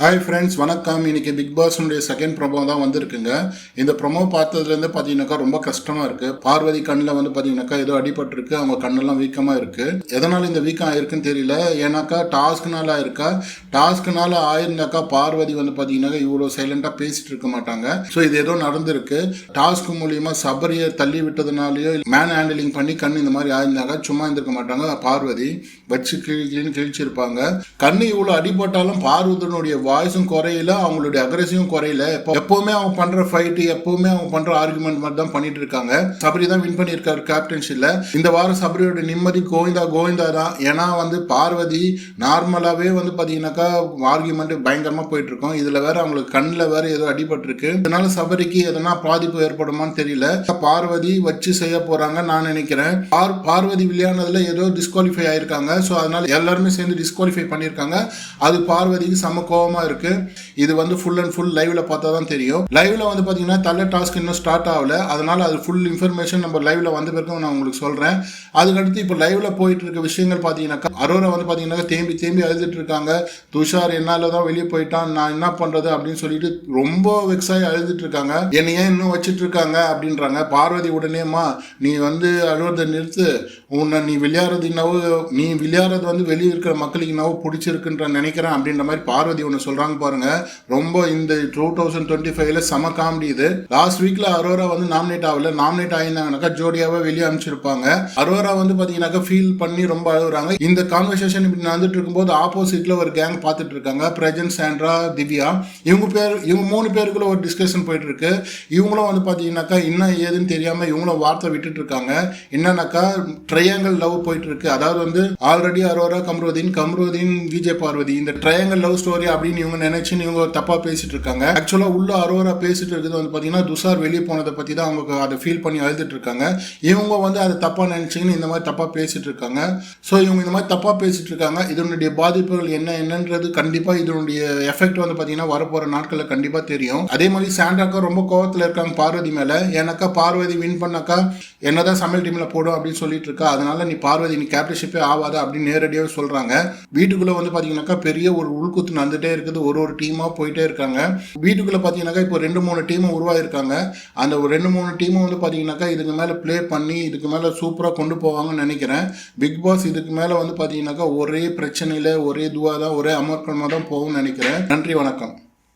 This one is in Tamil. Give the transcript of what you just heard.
ஹாய் ஃப்ரெண்ட்ஸ் வணக்கம். இன்னைக்கு பிக் பாஸ்னுடைய செகண்ட் ப்ரொமோ தான் வந்திருக்குங்க. இந்த ப்ரொமோ பார்த்ததுலேருந்து பார்த்தீங்கன்னாக்கா ரொம்ப கஷ்டமாக இருக்குது பார்வதி கண்ணில் வந்து பார்த்தீங்கன்னாக்கா ஏதோ அடிபட்டிருக்கு. அவங்க கண்ணெல்லாம் வீக்கமாக இருக்குது எதனால் இந்த வீக்கம் ஆயிருக்குன்னு தெரியல. ஏன்னாக்கா டாஸ்க்னால ஆயிருக்கா டாஸ்க்னால ஆயிருந்தாக்கா பார்வதி வந்து பார்த்தீங்கன்னாக்கா இவ்வளோ சைலண்ட்டாக பேசிட்டு இருக்க மாட்டாங்க. ஸோ இது ஏதோ நடந்திருக்கு. டாஸ்க் மூலியமாக சபரியை தள்ளி விட்டதுனாலையோ மேன் ஹேண்டிலிங் பண்ணி கண் இந்த மாதிரி ஆயிருந்தாக்கா சும்மா இருந்திருக்க மாட்டாங்க பார்வதி. வச்சு கிழி கிழின்னு கிழிச்சிருப்பாங்க. கண் இவ்வளோ அடிபட்டாலும் பார்வதனுடைய வாய்ஸும் குறையல அவங்களுடைய அக்ரஸிவும் குறையல. எப்பவுமே அவங்க பண்ற ஃபைட்டு எப்பவுமே அவங்க பண்ற ஆர்குமெண்ட் மாதிரி தான் பண்ணிட்டு இருக்காங்க. சபரி தான் வின் பண்ணியிருக்காரு கேப்டன்ஷிப்ல இந்த வாரம் சபரியோட நிம்மதி கோவிந்தா கோவிந்தா தான். ஏன்னா வந்து பார்வதி நார்மலாவே வந்து பாத்தீங்கன்னாக்கா ஆர்குமெண்ட் பயங்கரமா போயிட்டு இருக்கோம். இதுல வேற அவங்களுக்கு கண்ணில் வேற ஏதோ அடிபட்டிருக்கு. இதனால சபரிக்கு எதனா பாதிப்பு ஏற்படுமான்னு தெரியல. பார்வதி வச்சு செய்ய போறாங்க நான் நினைக்கிறேன். பார் பார்வதி விளையாடுனதுல ஏதோ டிஸ்குவாலிஃபை ஆயிருக்காங்க. ஸோ அதனால எல்லாருமே சேர்ந்து டிஸ்குவாலிஃபை பண்ணியிருக்காங்க. அது பார்வதிக்கு சம கோவமா இருக்கு. இது வந்து ஃபுல் அண்ட் ஃபுல் லைவ்ல பார்த்தா தான் தெரியும். லைவ்ல வந்து பார்த்தீங்கன்னா தள்ள டாஸ்க் இன்னும் ஸ்டார்ட் ஆகல. அதனால அது ஃபுல் இன்ஃபர்மேஷன் நம்ம லைவ்ல வந்த பிறகு நான் உங்களுக்கு சொல்றேன். அதுக்கடுத்து இப்போ லைவ்ல போயிட்டு இருக்க விஷயங்கள் பார்த்தீங்கன்னாக்கா அரோரா வந்து பார்த்தீங்கன்னா தேம்பி தேம்பி அழுதுட்டு இருக்காங்க. துஷார் என்னால தான் வெளியே போயிட்டான் நான் என்ன பண்றது அப்படின்னு சொல்லிட்டு ரொம்ப வெக்ஸாகி அழுதுட்டு இருக்காங்க. என்னை ஏன் இன்னும் வச்சுட்டு இருக்காங்க அப்படின்றாங்க. பார்வதி உடனேமா நீ வந்து அழுவதை நிறுத்து. உன்னை நீ விளையாடுறது என்னவோ நீ விளையாடுறது வந்து வெளியே இருக்கிற மக்களுக்கு என்னவோ பிடிச்சிருக்குன்ற நினைக்கிறேன் அப்படின்ற மாதிரி பார்வதி ஒன்று சொல்றாங்க பாருங்க. ரொம்ப இந்த டூ தௌசண்ட் டுவெண்ட்டி ஃபைவ்ல செம காமெடி இது. லாஸ்ட் வீக்ல அரோரா வந்து நாமினேட் ஆகல. நாமினேட் ஆயிருந்தாங்கனாக்கா ஜோடியாவே வெளியே அனுப்பிச்சிருப்பாங்க. அரோரா வந்து பாத்தீங்கன்னாக்கா ஃபீல் பண்ணி ரொம்ப அழுகுறாங்க. இந்த கான்வர்சேஷன் இப்படி நடந்துட்டு இருக்கும்போது ஆப்போசிட்ல ஒரு கேங் பார்த்துட்டு இருக்காங்க. பிரஜன் சாண்ட்ரா திவ்யா இவங்க பேர் இவங்க மூணு பேருக்குள்ள ஒரு டிஸ்கஷன் போயிட்டு இருக்கு இவங்களும் வந்து பாத்தீங்கன்னாக்கா என்ன ஏதுன்னு தெரியாம இவங்களும் வார்த்தை விட்டுட்டு இருக்காங்க. என்னன்னாக்கா ட்ரையாங்கல் லவ் போயிட்டு இருக்கு அதாவது வந்து ஆல்ரெடி அரோரா கம்ருதீன் கம்ருதீன் விஜய் பார்வதி இந்த ட்ரையாங்கல் லவ் ஸ்டோரி அப்படின்னு இவங்க நினைச்சுன்னு இவங்க தப்பா பேசிட்டு இருக்காங்க. ஆக்சுவலா உள்ள அரோரா பேசிட்டு இருக்கிறது வந்து பாத்தீங்கன்னா துஷார் வெளியே போனதை பத்தி தான் அவங்க அதை ஃபீல் பண்ணி அழுதுட்டு இருக்காங்க. இவங்க வந்து அதை தப்பா நினைச்சுன்னு இந்த மாதிரி தப்பா பேசிட்டு இருக்காங்க. ஸோ இவங்க இந்த மாதிரி தப்பா பேசிட்டு இருக்காங்க. இதனுடைய பாதிப்புகள் என்ன என்னன்றது கண்டிப்பா இதனுடைய எஃபெக்ட் வந்து பாத்தீங்கன்னா வரப்போற நாட்கள்ல கண்டிப்பா தெரியும். அதே மாதிரி சாண்டாக்கா ரொம்ப கோவத்துல இருக்காங்க பார்வதி மேல. ஏன்னாக்கா பார்வதி வின் பண்ணாக்கா என்னதான் சமையல் டீம்ல போடும் அப்படின்னு சொல்லிட்டு இருக்கா. அதனால நீ பார்வதி நீ கேப்டன்ஷிப்பே ஆகாத அப்படின்னு நேரடியாக சொல்றாங்க. வீட்டுக்குள்ள வந்து பாத்தீங்கன்னாக்கா பெரிய ஒரு உள்குத்து நடந்துட்டே இருக்குது ஒரு ஒரு டீமாக போயிட்டே இருக்காங்க. வீட்டுக்குள்ளே பார்த்தீங்கன்னாக்கா இப்போ ரெண்டு மூணு டீமும் உருவாயிருக்காங்க. அந்த ஒரு ரெண்டு மூணு டீமும் வந்து பார்த்தீங்கன்னாக்கா இதுக்கு மேலே ப்ளே பண்ணி இதுக்கு மேலே சூப்பராக கொண்டு போவாங்கன்னு நினைக்கிறேன். பிக் பாஸ் இதுக்கு மேலே வந்து பார்த்தீங்கன்னாக்கா ஒரே பிரச்சனையில ஒரே இதுவாக தான் ஒரே அமர்க்கமாக தான் போகும்னு நினைக்கிறேன். நன்றி வணக்கம்.